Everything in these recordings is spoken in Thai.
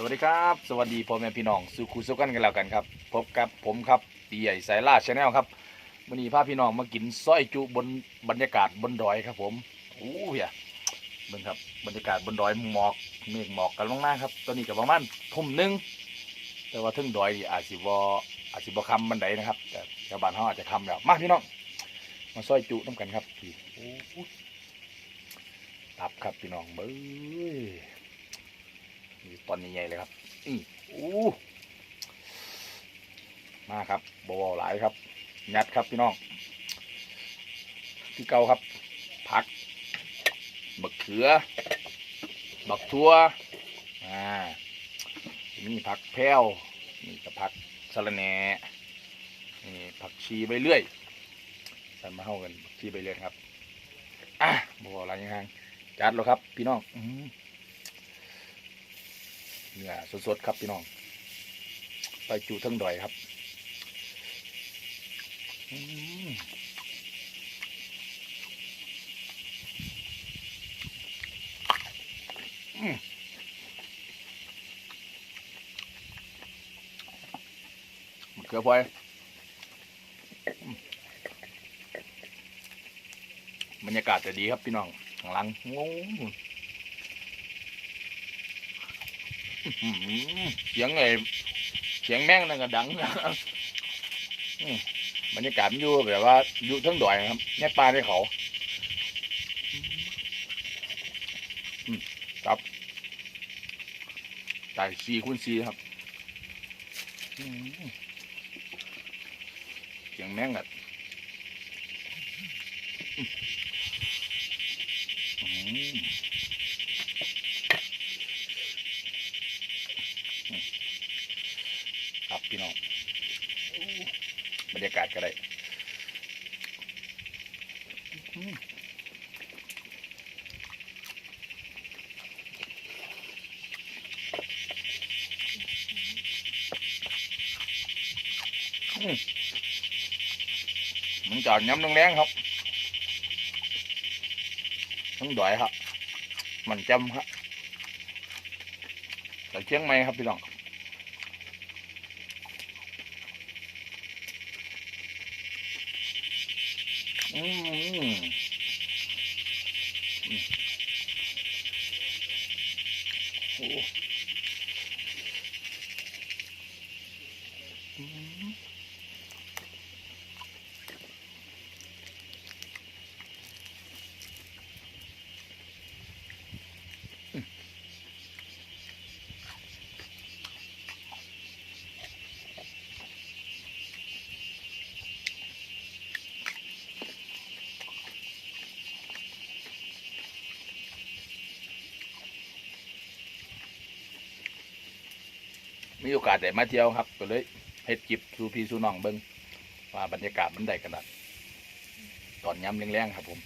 สวัสดีครับ สวัสดีพ่อแม่พี่น้องสุขุสุกันกันแล้วกันครับ พบกับผมครับตีใหญ่สายล่าชาแนลครับวันนี้พาพี่น้องมากินส้อยจุบนบรรยากาศบนดอยครับผมโอ้เหี้ยเบิ่งครับบรรยากาศบนดอยหมอกเมฆหมอกกันลงหน้าครับตอนนี้กับประมาณทุ่มหนึงแต่ว่าถึงดอยนี่อาจสิบ่อาจสิบ่คำบันไดนะครับ แต่ชาวบ้านเขาอาจจะคำแล้วมาพี่น้องมาส้อยจุน้ำกันครับพี่ตับครับพี่น้องเบ้ย นี่ตอนนี้ใหญ่เลยครับนี่อู้มาครับบวหลายครับ ยัดครับพี่น้องที่เก่าครับ ผักบักเขือ บักทั่วอ่ามีผักแพ้วนี่กับผักสะระแหน่นี่ผักชีใบเลื่อยสันมาเข้ากันผักชีใบเลื่อยครับอะบวหลายยังไงจัดแล้วครับ พี่น้องอื เนื้อสดๆครับพี่น้อง ไปจูทั้งดอยครับอืมอืมมะเขือพลอยบรรยากาศจะดีครับพี่น้องข้างหลังโอ้โห อื้อหือ เสียงไอ้เสียงแม่งนั่นก็ดังนะอืมบรรยากาศมันอยู่แบบว่าอยู่ทั้งดอยครับแน่ปลาในเขาครับจ่ายสี่คูณสีครับเสียงแม่งอะอืม ครับ พี่น้องบรรยากาศก็ได้มันจอดย้ำแรงๆครับทั้งดอยครับ มันจำครับแต่เชียงใหม่ครับพี่น้อง อืมอืม โอ้ มีโอกาสได้มาเที่ยวครับ ก็เลยเฮ็ดจิบสูพี่สูน้องเบิ่งว่าบรรยากาศมันได้ขนาดตอนย้ำแรงๆครับผม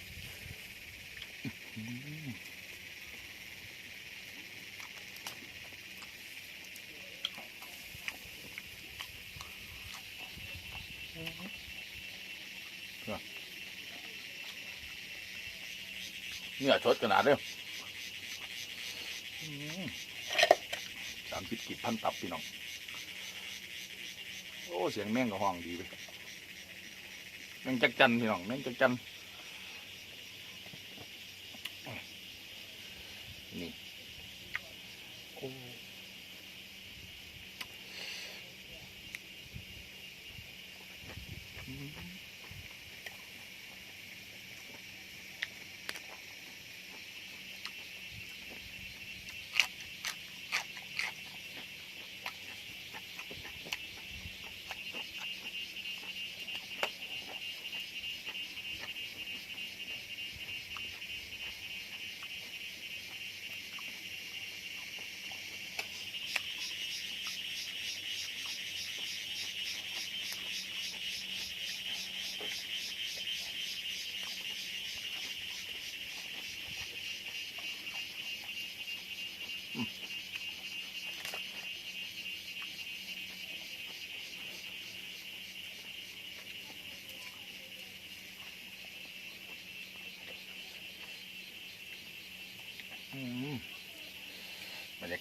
เนื้อสดขนาดเด้อ สามสิบกิดพันตับพี่น้อง โอ้ เสียงแม่งก็ห้องดีไปแม่งจักจันพี่น้องแม่งจักจันนี่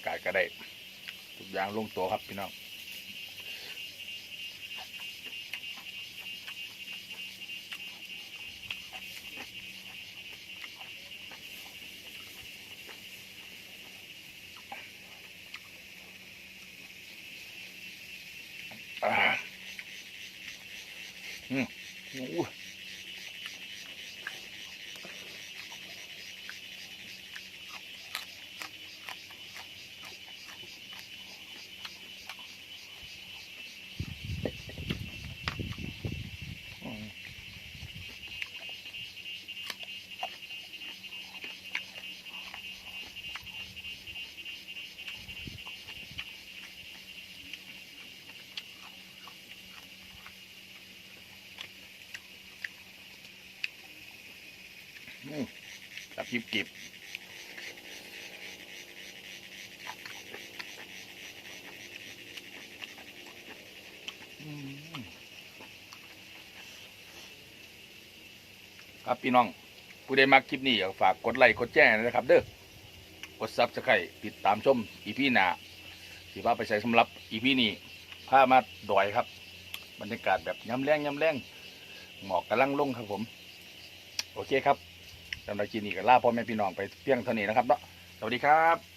ากาศก็ได้ ทุกอย่างลงตัวครับพี่น้องอ่าอืมอู้ กับยิบกิบครับพี่น้อง ผู้ใดมาคลิปนี้ก็ฝากกดไลค์กดแจ้งนะครับ เด้อกดซับสไครต์ติดตามชมอีพีหนาสิพาไปใช้สำหรับอีพีนี้พามาดอยครับ บรรยากาศแบบย้ำแรงย้ำแรงหมอกกำลังลงครับผม โอเคครับ สำหรับคลิปนี้ก็ลาพ่อแม่พี่น้องไปเพียงเท่านี้นะครับเนาะสวัสดีครับ